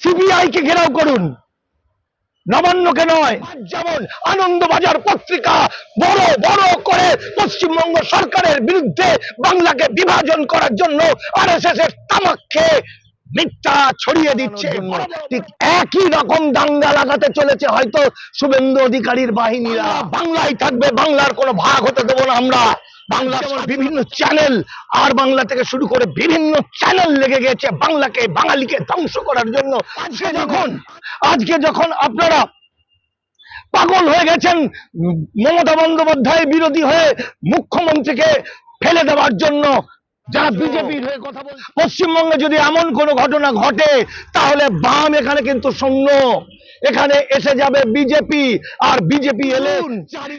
CBI কে ঘেরাও করুন। নবান্নকে নয় যেমন আনন্দবাজার পত্রিকা বড় বড় করে পশ্চিমবঙ্গ সরকারের বিরুদ্ধে বাংলাকে বিভাজন করার জন্য আর এস এস এর তামাক মিথ্যা ছড়িয়ে দিচ্ছে। ঠিক একই রকম দাঙ্গা লাগাতে চলেছে হয়তো শুভেন্দু অধিকারীর বাহিনীরা। বাংলায় থাকবে, বাংলার কোনো ভাগ হতে দেবো না আমরা। বাংলা বিভিন্ন চ্যানেল আর বাংলা থেকে শুরু করে বিভিন্ন চ্যানেল লেগে গেছে বাংলাকে বাঙালিকে ধ্বংস করার জন্য। আজকে যখন আজকে যখন আপনারা পাগল হয়ে গেছেন মমতা বন্দ্যোপাধ্যায় বিরোধী হয়ে মুখ্যমন্ত্রীকে ফেলে দেওয়ার জন্য যারা বিজেপির হয়ে কথা বল পশ্চিমবঙ্গে যদি এমন কোনো ঘটনা ঘটে তাহলে বাম এখানে কিন্তু শূন্য। এখানে এসে যাবে বিজেপি আর বিজেপি এলে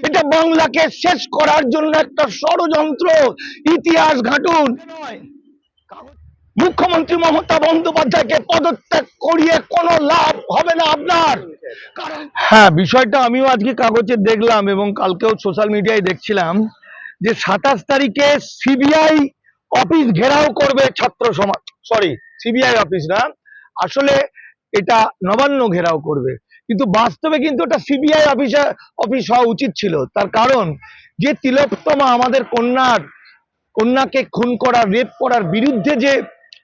এটা বাংলাকে শেষ করার জন্য একটা ষড়যন্ত্র ইতিহাস ঘাটুন। মুখ্যমন্ত্রী মমতা বন্দ্যোপাধ্যায়কে পদত্যাগ করিয়ে কোনো লাভ হবে না আপনার। কারণ হ্যাঁ বিষয়টা আমিও আজকে কাগজে দেখলাম এবং কালকেও সোশ্যাল মিডিয়ায় দেখছিলাম যে সাতাশ তারিখে সিবিআই অফিস ঘেরাও করবে ছাত্র সমাজ সরি সিবিআই অফিস না। আসলে এটা নবান্ন ঘেরাও করবে। কিন্তু বাস্তবে কিন্তু এটা সিবিআই অফিসে অফিস হওয়া উচিত ছিল। তার কারণ যে তিলোত্তমা আমাদের কন্যার, কন্যাকে খুন করা রেপ করার বিরুদ্ধে যে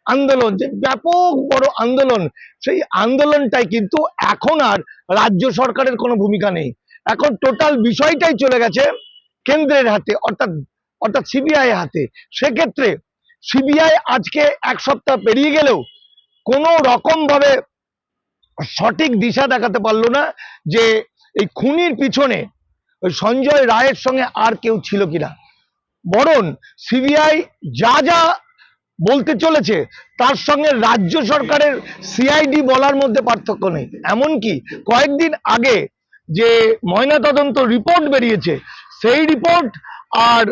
আন্দোলন, যে ব্যাপক বড় আন্দোলন, সেই আন্দোলনটাই কিন্তু এখন আর রাজ্য সরকারের কোনো ভূমিকা নেই। এখন টোটাল বিষয়টাই চলে গেছে কেন্দ্রের হাতে, অর্থাৎ অর্থাৎ সিবিআই হাতে। সেক্ষেত্রে সিবিআই আজকে এক সপ্তাহ পেরিয়ে গেলেও কোনো রকম ভাবে সঠিক দিশা দেখাতে পারল না যে এই খুনির পিছনে সঞ্জয় রায়ের সঙ্গে আর কেউ ছিল কিনা। বরং সিবিআই যা যা বলতে চলেছে, তার সঙ্গে রাজ্য সরকারের সিআইডি বলার মধ্যে পার্থক্য নেই। এমনকি কয়েকদিন আগে যে ময়নাতদন্ত রিপোর্ট বেরিয়েছে, সেই রিপোর্ট আর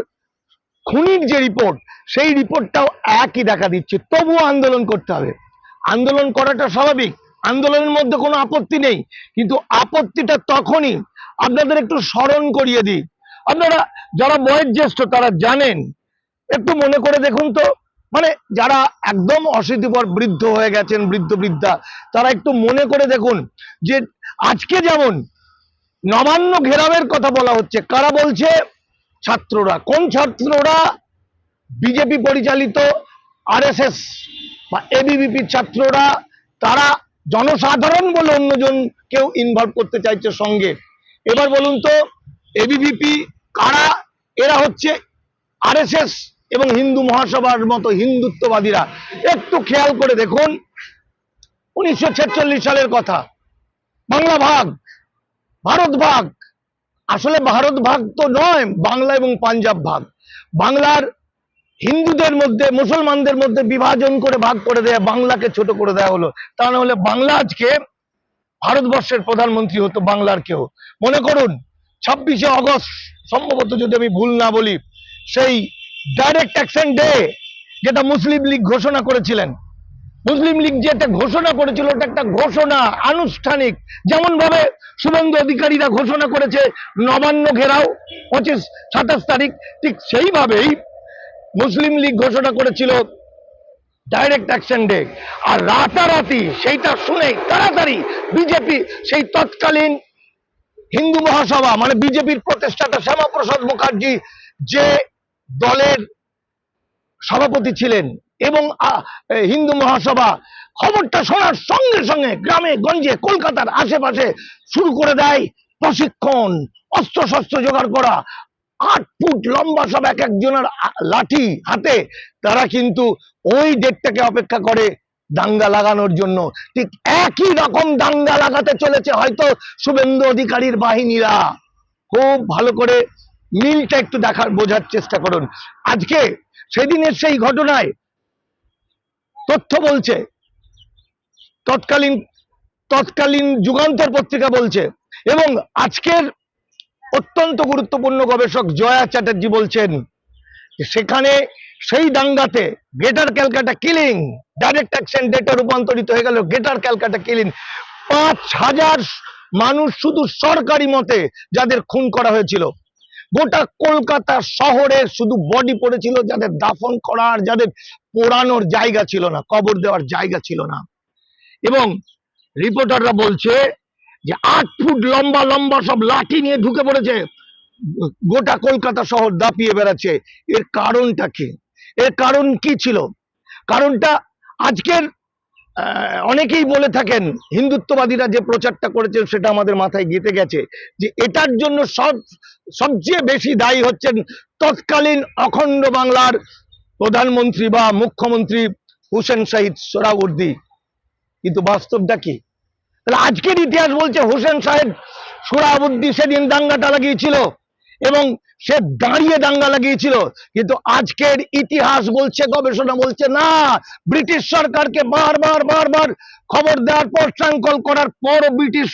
খুনির যে রিপোর্ট, সেই রিপোর্টটাও একই দেখা দিচ্ছে। তবুও আন্দোলন করতে হবে। আন্দোলন করাটা স্বাভাবিক। আন্দোলনের মধ্যে কোনো আপত্তি নেই, কিন্তু আপত্তিটা তখনই আপনাদের একটু স্মরণ করিয়ে দিই। আপনারা যারা বয়োজ্যেষ্ঠ, তারা জানেন, একটু মনে করে দেখুন তো মানে যারা একদম অশীতিপর বৃদ্ধ হয়ে গেছেন, বৃদ্ধ বৃদ্ধা, তারা একটু মনে করে দেখুন যে আজকে যেমন নবান্ন ঘেরাওয়ের কথা বলা হচ্ছে, কারা বলছে? ছাত্ররা। কোন ছাত্ররা? বিজেপি পরিচালিত, আরএসএস বা এবিভিপির ছাত্ররা, তারা জনসাধারণ বলে অন্যজন কেউ ইনভলভ করতে চাইছে সঙ্গে। এবার বলুন তো এবিভিপি কারা? এরা হচ্ছে আরএসএস এবং হিন্দু মহাসভার মতো হিন্দুত্ববাদীরা। একটু খেয়াল করে দেখুন, উনিশশো সালের কথা। বাংলা ভাগ, ভারত ভাগ। আসলে ভারত ভাগ তো নয়, বাংলা এবং পাঞ্জাব ভাগ। বাংলার হিন্দুদের মধ্যে, মুসলমানদের মধ্যে বিভাজন করে ভাগ করে দেয়া, বাংলাকে ছোট করে দেওয়া হলো। তা না হলে বাংলা আজকে ভারতবর্ষের প্রধানমন্ত্রী হতো বাংলার কেউ। মনে করুন, ছাব্বিশে অগস্ট, সম্ভবত যদি আমি ভুল না বলি, সেই ডাইরেক্ট অ্যাকশন ডে যেটা মুসলিম লীগ ঘোষণা করেছিলেন। মুসলিম লীগ যে একটা ঘোষণা করেছিল, ওটা একটা ঘোষণা আনুষ্ঠানিক। যেমন ভাবে শুভেন্দু অধিকারীরা ঘোষণা করেছে, নবান্ন ঘেরাও, পঁচিশ, সাতাশ তারিখ, ঠিক সেইভাবেই মুসলিম লীগ ঘোষণা করেছিল ডাইরেক্ট অ্যাকশন ডে আর রাতারাতি সেইটা শুনে তাড়াতাড়ি বিজেপি সেই তৎকালীন হিন্দু মহাসভা মানে বিজেপির প্রতিষ্ঠাতা শ্যামাপ্রসাদ মুখার্জি যে দলের সভাপতি ছিলেন এবং হিন্দু মহাসভা খবরটা শোনার সঙ্গে সঙ্গে গ্রামে, গঞ্জে, কলকাতার আশেপাশে শুরু করে দেয় প্রশিক্ষণ অস্ত্র শস্ত্র জোগাড় করা আট ফুট লম্বা সব এক একজনের লাঠি হাতে, তারা কিন্তু ওই ডেটটাকে অপেক্ষা করে দাঙ্গা লাগানোর জন্য। ঠিক একই রকম দাঙ্গা লাগাতে চলেছে হয়তো শুভেন্দু অধিকারীর বাহিনীরা। খুব ভালো করে মিলটা একটু দেখার, বোঝার চেষ্টা করুন। আজকে সেদিনের সেই ঘটনায় তথ্য বলছে, তৎকালীন তৎকালীন যুগান্তর পত্রিকা বলছে এবং আজকের অত্যন্ত গুরুত্বপূর্ণ গবেষক জয়া চ্যাটার্জি বলছেন সেখানে সেই দাঙ্গাতে Greater Calcutta killing direct action data রূপান্তরিত হয়ে গেল, গ্রেটার ক্যালকাটা কিলিং। পাঁচ হাজার মানুষ শুধু সরকারি মতে যাদের খুন করা হয়েছিল। গোটা কলকাতা শহরে শুধু বডি পড়েছিল যাদের দাফন করার যাদের পোড়ানোর জায়গা ছিল না, কবর দেওয়ার জায়গা ছিল না। এবং রিপোর্টাররা বলছে যে আট ফুট লম্বা লম্বা সব লাঠি নিয়ে ঢুকে পড়েছে। গোটা কলকাতা শহর দাপিয়ে বেড়াচ্ছে। এর কারণটা কি? এর কারণ কি ছিল? কারণটা আজকের অনেকেই বলে থাকেন, হিন্দুত্ববাদীরা যে প্রচারটা করেছেন সেটা আমাদের মাথায় গেঁথে গেছে যে এটার জন্য সব, সবচেয়ে বেশি দায়ী হচ্ছেন তৎকালীন অখণ্ড বাংলার প্রধানমন্ত্রী বা মুখ্যমন্ত্রী হুসেন শাহিদ সোহরাওয়ার্দী কিন্তু বাস্তবটা কি? তাহলে আজকের ইতিহাস বলছে হোসেন সাহেব সোহরাওয়ার্দী সেদিন দাঙ্গাটা লাগিয়েছিল এবং সে দাঁড়িয়ে দাঙ্গা লাগিয়েছিল। কিন্তু আজকের ইতিহাস বলছে, গবেষণা বলছে, না, ব্রিটিশ সরকারকে বারবার বারবার খবর দেওয়ার পর ট্রাঙ্কল করার পরও ব্রিটিশ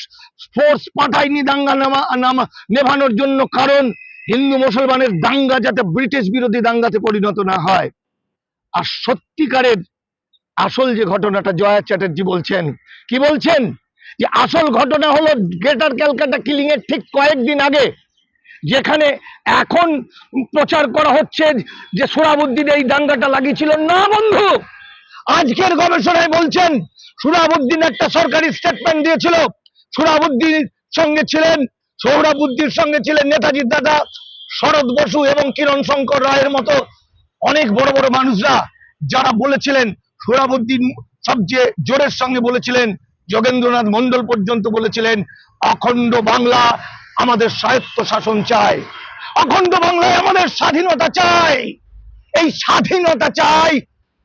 ফোর্স পাঠায়নি দাঙ্গা নামা নামা, নেভানোর জন্য। কারণ হিন্দু মুসলমানের দাঙ্গা যাতে ব্রিটিশ বিরোধী দাঙ্গাতে পরিণত না হয়। আর সত্যিকারের আসল যে ঘটনাটা জয়া চ্যাটার্জি বলছেন, কি বলছেন? যে আসল ঘটনা হলো গ্রেটার ক্যালকাটা কিলিং এর ঠিক কয়েকদিন আগে, যেখানে এখন প্রচার করা হচ্ছে যে সোরাবুদ্দিন এই দাঙ্গাটা লাগিয়েছিল। না বন্ধু, আজকের গবেষণায় বলছেন সুরাবুদ্দিন একটা সরকারি স্টেটমেন্ট দিয়েছিল। সুরাবুদ্দিন সঙ্গে ছিলেন, সৌরবুদ্দির সঙ্গে ছিলেন নেতাজির দাদা, শরৎ বসু এবং কিরণ শঙ্কর রায়ের মতো অনেক বড় বড় মানুষরা, যারা বলেছিলেন সোহরাবুদ্দিন সবচেয়ে জোরের সঙ্গে বলেছিলেন যোগেন্দ্রনাথ মন্ডল পর্যন্ত বলেছিলেন, অখণ্ড বাংলা আমাদের স্বায়ত্ত শাসন চাই অখণ্ড বাংলায় আমাদের স্বাধীনতা চাই এই স্বাধীনতা চাই।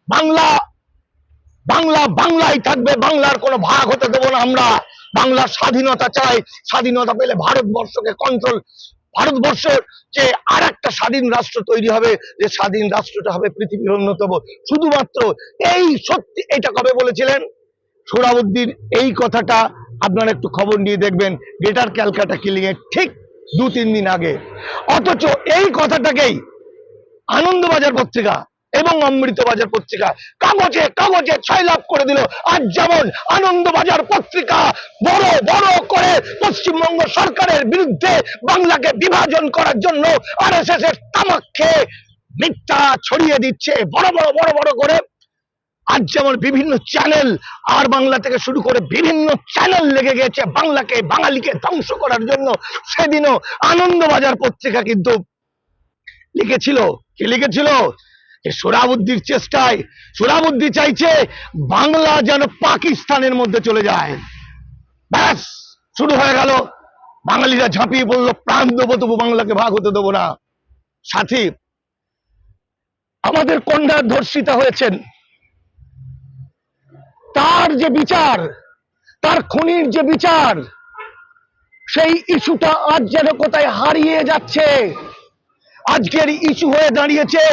বাংলা বাংলা বাংলাই থাকবে। বাংলার কোনো ভাগ হতে দেবো না আমরা। বাংলার স্বাধীনতা চাই। স্বাধীনতা পেলে ভারতবর্ষকে কন্ট্রোল ভারতবর্ষের যে আর একটা স্বাধীন রাষ্ট্র তৈরি হবে। যে স্বাধীন রাষ্ট্রটা হবে পৃথিবীর অন্যতম। শুধুমাত্র এই সত্যি, এটা কবে বলেছিলেন? সোহরাবুদ্দিন এই কথাটা আপনারা একটু খবর নিয়ে দেখবেন। গ্রেটার ক্যালকাটা কিলিং এর ঠিক দু তিন দিন আগে। অথচ এই কথাটাকেই আনন্দবাজার পত্রিকা এবং অমৃতবাজার পত্রিকা কাগজে কাগজে ছয় লাভ করে দিল। আজ যেমন আনন্দবাজার পত্রিকা বড় বড় করে পশ্চিমবঙ্গ সরকারের বিরুদ্ধে বাংলাকে বিভাজন করার জন্য আর এস এস এর তামাক খেয়ে মিথ্যা ছড়িয়ে দিচ্ছে। বড় বড় বড় বড় করে আজ যেমন বিভিন্ন চ্যানেল আর বাংলা থেকে শুরু করে বিভিন্ন চ্যানেল লেগে গেছে, বাংলাকে, বাঙালিকে ধ্বংস করার জন্য সেদিনও আনন্দবাজার পত্রিকা কিন্তু লিখেছিল। কি লিখেছিল? সোরাবুদ্দির চেষ্টায়। সোরাবুদ্দি চাইছে বাংলা যেন পাকিস্তানের মধ্যে চলে যায়। ব্যাস, শুরু হয়ে গেল। বাঙালিরা ঝাঁপিয়ে পড়ল, প্রাণ দেবো তবু বাংলাকে ভাগ হতে দেবো না। সাথী, আমাদের কন্যা ধর্ষিতা হয়েছেন। তার যে বিচার, তার খুনির যে বিচার, সেই ইস্যুটা আজ যেন কোথায় হারিয়ে যাচ্ছে। আজকের ইস্যু হয়ে দাঁড়িয়েছে,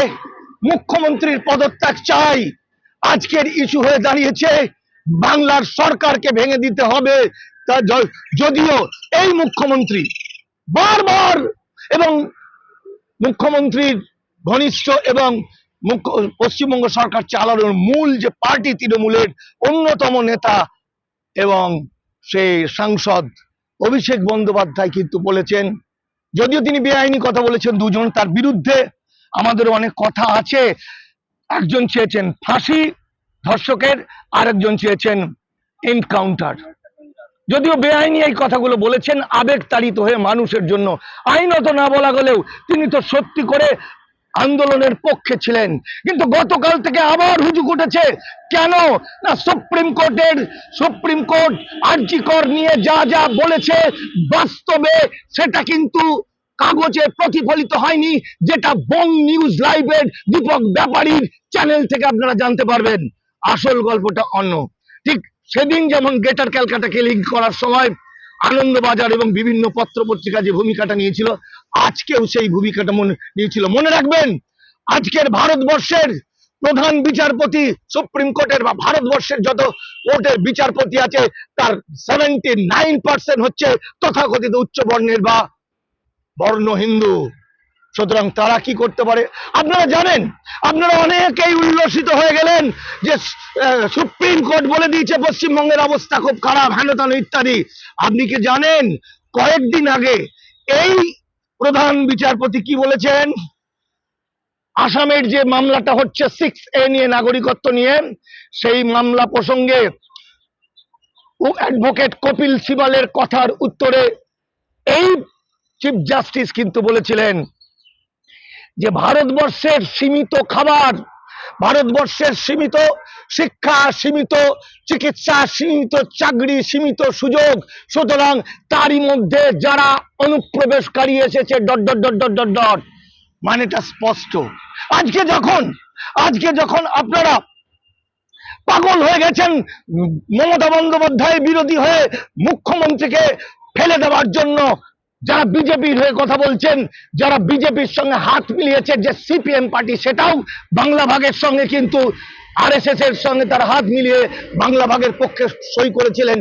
মুখ্যমন্ত্রীর পদত্যাগ চাই। আজকের ইস্যু হয়ে দাঁড়িয়েছে, বাংলার সরকারকে ভেঙে দিতে হবে। তা যদিও এই মুখ্যমন্ত্রী বারবার এবং মুখ্যমন্ত্রীর ঘনিষ্ঠ এবং পশ্চিমবঙ্গ সরকার চালানোর মূল যে পার্টি তৃণমূলের অন্যতম নেতা এবং সেই সাংসদ অভিষেক বন্দ্যোপাধ্যায় কিন্তু বলেছেন, যদিও তিনি বেআইনি কথা বলেছেন দুজন, তার বিরুদ্ধে আমাদের অনেক কথা আছে। একজন চেয়েছেন ফাঁসি ধর্ষকের আর একজন চেয়েছেন এনকাউন্টার। যদিও বেআইনি এই কথাগুলো বলেছেন, আবেগ তাড়িত হয়ে মানুষের জন্য। আইনত না বলা গেলেও তিনি তো সত্যি করে আন্দোলনের পক্ষে ছিলেন। কিন্তু গতকাল থেকে আবার হুজুক উঠেছে, কেন? না, সুপ্রিম কোর্টের, সুপ্রিম কোর্ট আর্জি কর নিয়ে যা যা বলেছে, বাস্তবে সেটা কিন্তু কাগজে প্রতিফলিত হয়নি, যেটা বং নিউজ লাইভের দীপক ব্যাপারীর চ্যানেল থেকে আপনারা জানতে পারবেন। আসল গল্পটা অন্য। ঠিক সেদিন যেমন গেটার ক্যালকাটাকে লিঙ্ক করার সময় আনন্দবাজার এবং বিভিন্ন পত্র পত্রিকা যে ভূমিকাটা নিয়েছিল, আজকেও সেই ভূমিকাটা মনে নিয়েছিল। মনে রাখবেন, আজকের ভারতবর্ষের প্রধান বিচারপতি, সুপ্রিম কোর্টের বা ভারতবর্ষের যত কোর্টের বিচারপতি আছে, তার সেভেন্টি নাইন পার্সেন্ট হচ্ছে তথাকথিত উচ্চ বর্ণের বা বর্ণ হিন্দু। সুতরাং তারা কি করতে পারে? আপনারা জানেন, আপনারা অনেকেই উল্লসিত হয়ে গেলেন যে সুপ্রিম কোর্ট বলে দিয়েছে পশ্চিমবঙ্গের অবস্থা খুব খারাপ হেনতান ইত্যাদি। আপনি কি জানেন, কয়েকদিন আগে এই প্রধান বিচারপতি কি বলেছেন? আসামের যে মামলাটা হচ্ছে সিক্স এ নিয়ে নাগরিকত্ব নিয়ে, সেই মামলা প্রসঙ্গে অ্যাডভোকেট কপিল সিবালের কথার উত্তরে এই চিফ জাস্টিস কিন্তু বলেছিলেন যে ভারতবর্ষের সীমিত খাবার, ভারতবর্ষের সীমিত শিক্ষা, সীমিত চিকিৎসা, সীমিত চাকরি, সীমিত সুযোগ, সুতরাং তারই মধ্যে যারা অনুপ্রবেশকারী এসেছে, dot dot dot dot dot dot, মানেটা স্পষ্ট। আজকে যখন আজকে যখন আপনারা পাগল হয়ে গেছেন, মমতা বন্দ্যোপাধ্যায় বিরোধী হয়ে মুখ্যমন্ত্রীকে ফেলে দেওয়ার জন্য যারা বিজেপির হয়ে কথা বলছেন, যারা বিজেপির সঙ্গে হাত মিলিয়েছে যে সিপিএম পার্টি, সেটাও বাংলা ভাগের সঙ্গে কিন্তু আরএসএস এর সঙ্গে তার হাত মিলিয়ে বাংলা ভাগের পক্ষে সই করেছিলেন।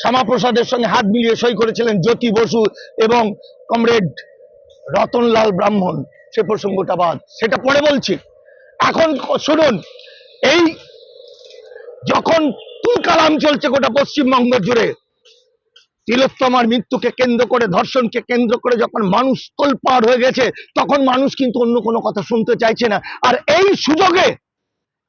শ্যামাপ্রসাদের সঙ্গে হাত মিলিয়ে সই করেছিলেন জ্যোতি বসু এবং কমরেড রতনলাল ব্রাহ্মণ। সে প্রসঙ্গটা বাদ, সেটা পরে বলছি। এখন শুনুন, এই যখন তুলকালাম চলছে গোটা পশ্চিমবঙ্গ জুড়ে তিলোত্তমার মৃত্যুকে কেন্দ্র করে, ধর্ষণকে কেন্দ্র করে যখন মানুষ তোলপাড় হয়ে গেছে, তখন মানুষ কিন্তু অন্য কোনো কথা শুনতে চাইছে না। আর এই সুযোগে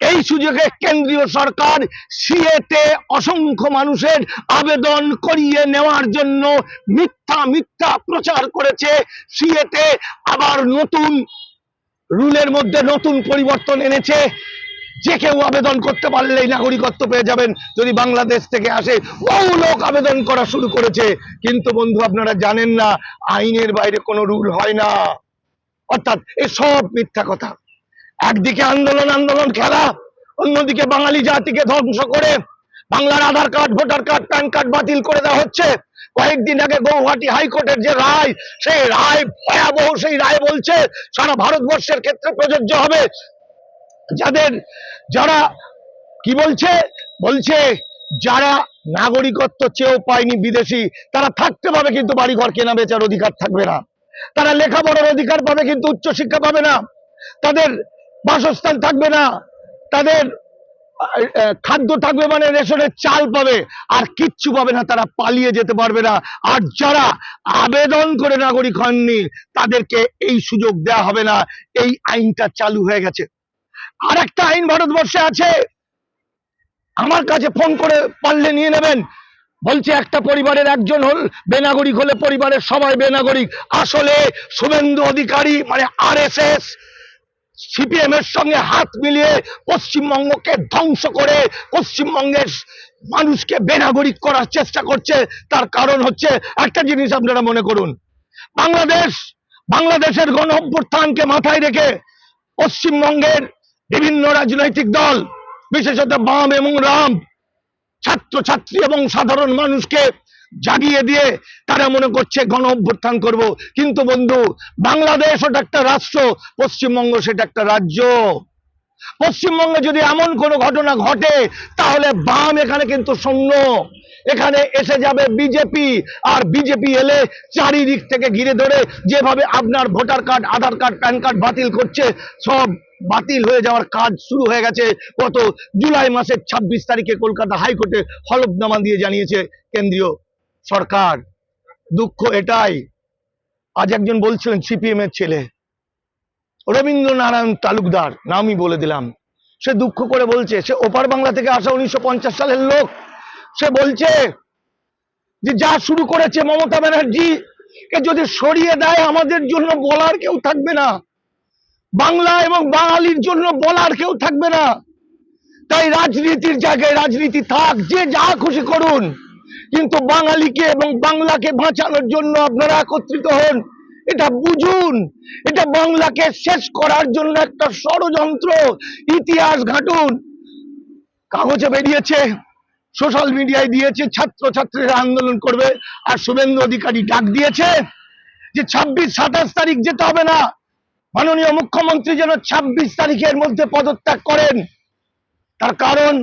এই সুযোগে কেন্দ্রীয় সরকার সিএতে অসংখ্য মানুষের আবেদন করিয়ে নেওয়ার জন্য মিথ্যা মিথ্যা প্রচার করেছে। সিএতে আবার নতুন রুলের মধ্যে নতুন পরিবর্তন এনেছে। যে কেউ আবেদন করতে পারলেই নাগরিকত্ব পেয়ে যাবেন। যদি বাংলাদেশ থেকে আসে, বহু লোক আবেদন করা শুরু করেছে। কিন্তু বন্ধু, আপনারা জানেন না, আইনের বাইরে কোনো রুল হয় না। অর্থাৎ এসব মিথ্যা কথা। একদিকে আন্দোলন আন্দোলন খেলা, অন্যদিকে বাঙালি জাতিকে ধ্বংস করে বাংলার Aadhaar card, voter card, PAN card বাতিল করে দেওয়া হচ্ছে। কয়েকদিন আগে গৌহাটি হাইকোর্টের যে রায়, সেই রায় ভয়াবহ সেই রায় বলছে, সারা ভারতবর্ষের ক্ষেত্রে প্রযোজ্য হবে। যাদের যারা, কি বলছে? বলছে যারা নাগরিকত্ব চেয়েও পায়নি বিদেশি, তারা থাকতে পাবে কিন্তু বাড়িঘর কেনা বেচার অধিকার থাকবে না। তারা লেখাপড়ার অধিকার পাবে কিন্তু উচ্চশিক্ষা পাবে না। তাদের বাসস্থান থাকবে না। তাদের খাদ্য থাকবে মানে রেশনের চাল পাবে। আর কিচ্ছু পাবে না, তারা পালিয়ে যেতে পারবে না। আর যারা আবেদন করে নাগরিক হননি, তাদেরকে এই সুযোগ দেওয়া হবে না। এই আইনটা চালু হয়ে গেছে। আর একটা আইন ভারতবর্ষে আছে। আমার কাছে ফোন করে পারলে নিয়ে নেবেন। বলছে, একটা পরিবারের একজন হল, বেনাগরিক হলে পরিবারের সবাই বেনাগরিক। আসলে শুভেন্দু অধিকারী মানে আরএসএস, সিপিএম এর সঙ্গে হাত মিলিয়ে পশ্চিমবঙ্গকে ধ্বংস করে পশ্চিমবঙ্গের মানুষকে বেনাগরিক করার চেষ্টা করছে। তার কারণ হচ্ছে, একটা জিনিস আপনারা মনে করুন। বাংলাদেশ, বাংলাদেশের গণ অভ্যুত্থানকে মাথায় রেখে পশ্চিমবঙ্গের বিভিন্ন রাজনৈতিক দল, বিশেষত বাম এবং রাম ছাত্র ছাত্রী এবং সাধারণ মানুষকে জাগিয়ে দিয়ে তারা মনে করছে গণ অভ্যুত্থান করব। কিন্তু বন্ধু, বাংলাদেশ ওটা একটা রাষ্ট্র, পশ্চিমবঙ্গ সেটা একটা রাজ্য। পশ্চিমবঙ্গে যদি এমন কোনো ঘটনা ঘটে, তাহলে বাম এখানে কিন্তু শূন্য। এখানে এসে যাবে বিজেপি, আর বিজেপি এলে চারিদিক থেকে ঘিরে ধরে যেভাবে আপনার voter card, Aadhaar card, PAN card বাতিল করছে, সব বাতিল হয়ে যাওয়ার কাজ শুরু হয়ে গেছে। গত জুলাই মাসের ছাব্বিশ তারিখে কলকাতা হাইকোর্টে হলফনামা দিয়ে জানিয়েছে কেন্দ্রীয় সরকার। দুঃখ এটাই। আজ একজন বলছিলেন, সিপিএম এর ছেলে। রবীন্দ্রনারায়ণ তালুকদার, নামই বলে দিলাম। সে দুঃখ করে বলছে, সে ওপার বাংলা থেকে আসা উনিশশো পঞ্চাশ সালের লোক। সে বলছে যে, যা শুরু করেছে মমতা ব্যানার্জি কে যদি সরিয়ে দেয়, আমাদের জন্য বলার কেউ থাকবে না। বাংলা এবং বাঙালির জন্য বলার কেউ থাকবে না। তাই রাজনীতির জায়গায় রাজনীতি থাক, যে যা খুশি করুন। কিন্তু বাঙালিকে এবং বাংলাকে বাঁচানোর জন্য আপনারা একত্রিত হন। এটা বুঝুন, এটা বাংলাকে শেষ করার জন্য একটা ষড়যন্ত্র, ইতিহাস ঘাটুন। কাগজে বেরিয়েছে, সোশ্যাল মিডিয়ায় দিয়েছে ছাত্র ছাত্রীরা আন্দোলন করবে। আর শুভেন্দু অধিকারী ডাক দিয়েছে যে ছাব্বিশ, সাতাশ তারিখ যেতে হবে না। মাননীয় মুখ্যমন্ত্রী যেন ছাব্বিশ তারিখের মধ্যে পদত্যাগ করেন। তার কারণ,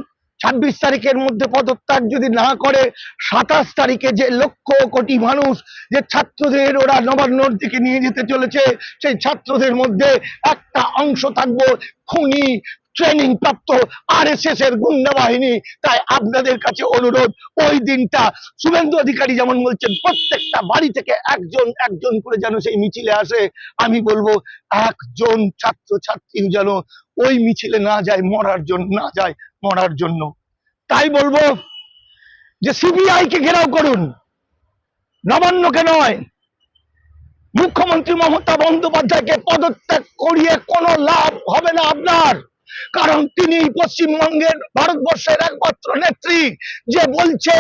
ছাব্বিশ তারিখের মধ্যে পদত্যাগ যদি না করে, সাতাশ তারিখে যে লক্ষ কোটি মানুষ, যে ছাত্রদের ওরা নবান্নর দিকে নিয়ে যেতে চলেছে, সেই ছাত্রদের মধ্যে একটা অংশ থাকব, খুনি ট্রেনিং প্রাপ্ত আর এস এস এর গুন্ডা বাহিনী তাই আপনাদের কাছে অনুরোধ, ওই দিনটা শুভেন্দু অধিকারী যেমন বলছেন, প্রত্যেকটা বাড়ি থেকে একজন একজন করে যেন সেই মিছিলে আসে। আমি বলব, একজন ছাত্র ছাত্রী যেন ওই মিছিলে না যায়, মরার জন্য না যায়, মরার জন্য। তাই বলব যে সিবিআই কে ঘেরাও করুন। নবান্নকে নয়, মুখ্যমন্ত্রী মমতা বন্দ্যোপাধ্যায়কে পদত্যাগ করিয়ে কোনো লাভ হবে না আপনার। কারণ তিনি পশ্চিমবঙ্গের ভারতবর্ষের একমাত্র নেত্রী যে বলছে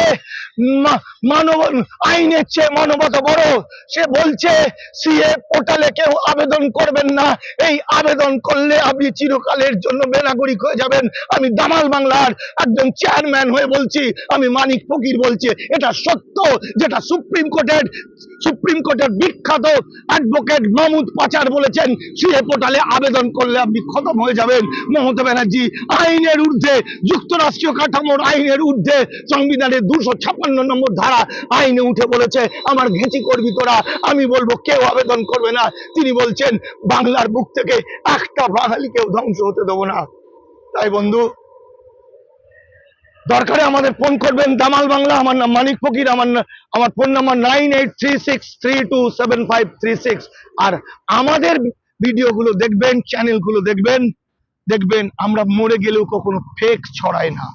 মানব, আইনের চেয়ে মানবতা বড়। সে বলছে, সিএ পোর্টালে কেউ আবেদন করবেন না। এই আবেদন করলে আপনি চিরকালের জন্য বেনাগরিক হয়ে যাবেন। আমি দামাল বাংলার একজন চেয়ারম্যান হয়ে বলছি, আমি মানিক ফকির বলছি, এটা সত্য যেটা সুপ্রিম কোর্টের সুপ্রিম কোর্টের বিখ্যাত অ্যাডভোকেট মাহমুদ পাচার বলেছেন, সিএ পোর্টালে আবেদন করলে আপনি খতম হয়ে যাবেন। মমতা ব্যানার্জি আইনের ঊর্ধ্বে, যুক্তরাষ্ট্রীয় কাঠামোর আইনের ঊর্ধ্বে, সংবিধানের দুশো ছাপ্পান্ন নম্বর ধারা আইনে উঠে বলেছে, আমার ঘেঁচি করবি তোরা, আমি বলব কেউ আবেদন করবে না। তিনি বলছেন, বাংলার বুক থেকে একটা বাঙালিকেও ধ্বংস হতে দেবো না। তাই বন্ধু, দরকারে আমাদের ফোন করবেন, দামাল বাংলা, আমার নাম মানিক ফকির, আমার আমার phone number nine eight three six three two seven five three six. আর আমাদের ভিডিওগুলো দেখবেন, চ্যানেলগুলো দেখবেন দেখবেন আমরা মরে গেলেও কখনো ফেক ছড়াই না।